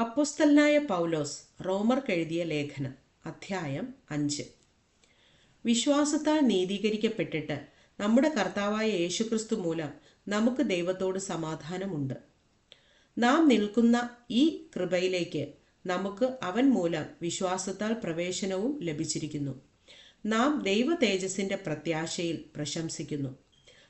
അപ്പോസ്തലനായ പൗലോസ് റോമർക്കെഴുതിയ ലേഖനം അധ്യായം അഞ്ച്. വിശ്വാസത്താൽ നീതീകരിക്കപ്പെട്ടിട്ട് നമ്മുടെ കർത്താവായ യേശുക്രിസ്തു മൂലം നമുക്ക് ദൈവത്തോട് സമാധാനമുണ്ട്. നാം നിൽക്കുന്ന ഈ കൃപയിലേക്ക് നമുക്ക് അവൻ മൂലം വിശ്വാസത്താൽ പ്രവേശനവും ലഭിച്ചിരിക്കുന്നു. നാം ദൈവ തേജസിന്റെ പ്രത്യാശയിൽ പ്രശംസിക്കുന്നു.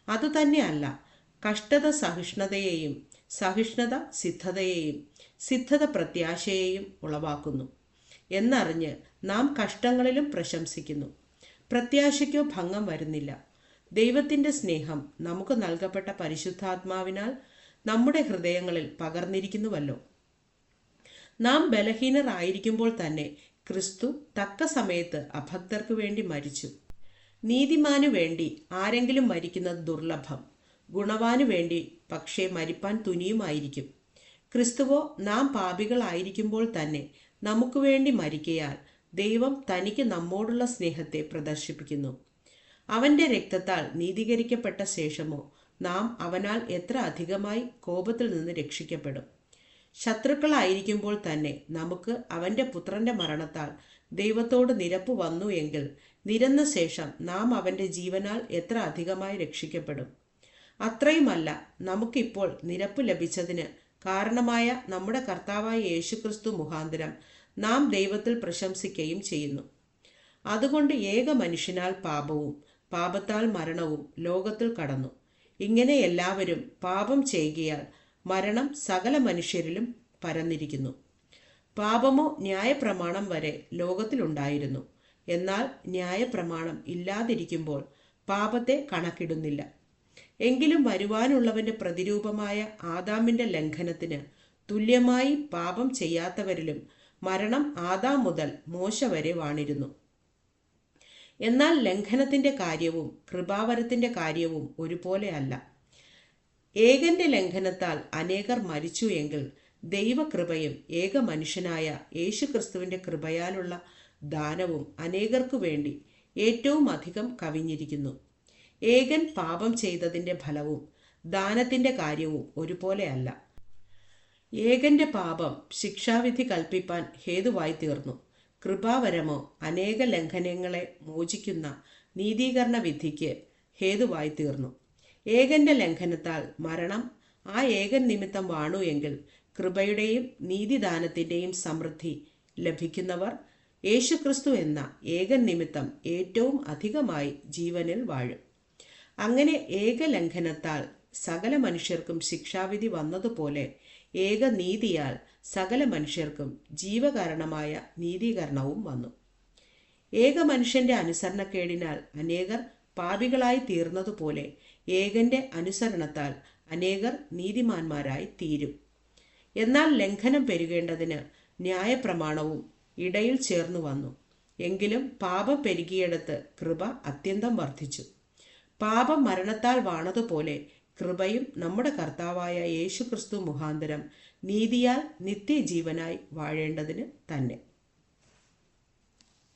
അതുതന്നെയല്ല കഷ്ടത സഹിഷ്ണുതയെയും സഹിഷ്ണുത സിദ്ധതയെയും സിദ്ധത പ്രത്യാശയെയും ഉളവാക്കുന്നു. എന്നറിഞ്ഞ് നാം കഷ്ടങ്ങളിലും പ്രശംസിക്കുന്നു. പ്രത്യാശയ്ക്കോ ഭംഗം വരുന്നില്ല. ദൈവത്തിന്റെ സ്നേഹം നമുക്ക് നൽകപ്പെട്ട പരിശുദ്ധാത്മാവിനാൽ നമ്മുടെ ഹൃദയങ്ങളിൽ പകർന്നിരിക്കുന്നുവല്ലോ. നാം ബലഹീനർ ആയിരിക്കുമ്പോൾ തന്നെ ക്രിസ്തു തക്ക സമയത്ത് അഭക്തർക്കു വേണ്ടി മരിച്ചു. നീതിമാനു വേണ്ടി ആരെങ്കിലും മരിക്കുന്നത് ദുർലഭം. ഗുണവാനു വേണ്ടി പക്ഷേ മരിപ്പാൻ തുനിയുമായിരിക്കും. ക്രിസ്തുവോ നാം പാപികളായിരിക്കുമ്പോൾ തന്നെ നമുക്ക് വേണ്ടി മരിക്കയാൽ ദൈവം തനിക്ക് നമ്മോടുള്ള സ്നേഹത്തെ പ്രദർശിപ്പിക്കുന്നു. അവന്റെ രക്തത്താൽ നീതീകരിക്കപ്പെട്ട ശേഷമോ നാം അവനാൽ എത്ര അധികമായി കോപത്തിൽ നിന്ന് രക്ഷിക്കപ്പെടും. ശത്രുക്കളായിരിക്കുമ്പോൾ തന്നെ നമുക്ക് അവന്റെ പുത്രന്റെ മരണത്താൽ ദൈവത്തോട് നിരപ്പ് വന്നു എങ്കിൽ നിരന്ന ശേഷം നാം അവന്റെ ജീവനാൽ എത്ര അധികമായി രക്ഷിക്കപ്പെടും. അത്രയുമല്ല നമുക്കിപ്പോൾ നിരപ്പ് ലഭിച്ചതിന് കാരണമായ നമ്മുടെ കർത്താവായ യേശുക്രിസ്തു മുഖാന്തരം നാം ദൈവത്തിൽ പ്രശംസിക്കുകയും ചെയ്യുന്നു. അതുകൊണ്ട് ഏക മനുഷ്യനാൽ പാപവും പാപത്താൽ മരണവും ലോകത്തിൽ കടന്നു. ഇങ്ങനെ എല്ലാവരും പാപം ചെയ്യുകയാൽ മരണം സകല മനുഷ്യരിലും പരന്നിരിക്കുന്നു. പാപമോ ന്യായപ്രമാണം വരെ ലോകത്തിലുണ്ടായിരുന്നു എന്നാൽ ന്യായപ്രമാണം ഇല്ലാതിരിക്കുമ്പോൾ പാപത്തെ കണക്കിടുന്നില്ല. എങ്കിലും വരുവാനുള്ളവന്റെ പ്രതിരൂപമായ ആദാമിന്റെ ലംഘനത്തിന് തുല്യമായി പാപം ചെയ്യാത്തവരിലും മരണം ആദാം മുതൽ മോശ വരെ വാണിരുന്നു. എന്നാൽ ലംഘനത്തിന്റെ കാര്യവും കൃപാവരത്തിന്റെ കാര്യവും ഒരുപോലെയല്ല ഏകന്റെ ലംഘനത്താൽ അനേകർ മരിച്ചു എങ്കിൽ ദൈവകൃപയും ഏക മനുഷ്യനായ യേശുക്രിസ്തുവിന്റെ കൃപയാലുള്ള ദാനവും അനേകർക്കു വേണ്ടി ഏറ്റവും അധികം കവിഞ്ഞിരിക്കുന്നു. ഏകൻ പാപം ചെയ്തതിന്റെ ഫലവും ദാനത്തിന്റെ കാര്യവും ഒരുപോലെയല്ല. ഏകന്റെ പാപം ശിക്ഷാവിധി കൽപ്പിപ്പാൻ ഹേതുവായി തീർന്നു. കൃപാവരമോ അനേക ലംഘനങ്ങളെ മോചിക്കുന്ന നീതീകരണ വിധിക്ക് ഹേതുവായി തീർന്നു. ഏകന്റെ ലംഘനത്താൽ മരണം ആ ഏകൻ നിമിത്തം വാണു എങ്കിൽ കൃപയുടെയും നീതിദാനത്തിന്റെയും സമൃദ്ധി ലഭിക്കുന്നവർ യേശുക്രിസ്തു എന്ന ഏകൻ നിമിത്തം ഏറ്റവും അധികമായി ജീവനിൽ വാഴും. അങ്ങനെ ഏക ലംഘനത്താൽ സകല മനുഷ്യർക്കും ശിക്ഷാവിധി വന്നതുപോലെ ഏകനീതിയാൽ സകല മനുഷ്യർക്കും ജീവകാരണമായ നീതീകരണവും വന്നു. ഏക മനുഷ്യന്റെ അനുസരണക്കേടിനാൽ അനേകർ പാപികളായി തീർന്നതുപോലെ ഏകന്റെ അനുസരണത്താൽ അനേകർ നീതിമാന്മാരായി തീരും. എന്നാൽ ലംഘനം പെരുകേണ്ടതിന് ന്യായപ്രമാണവും ഇടയിൽ ചേർന്നു വന്നു. എങ്കിലും പാപം പെരുകിയെടുത്ത് കൃപ അത്യന്തം വർദ്ധിച്ചു. പാപം മരണത്താൽ വാണതുപോലെ കൃപയും നമ്മുടെ കർത്താവായ യേശുക്രിസ്തു മുഖാന്തരം നീതിയാൽ നിത്യജീവനായി വാഴേണ്ടതിന് തന്നെ.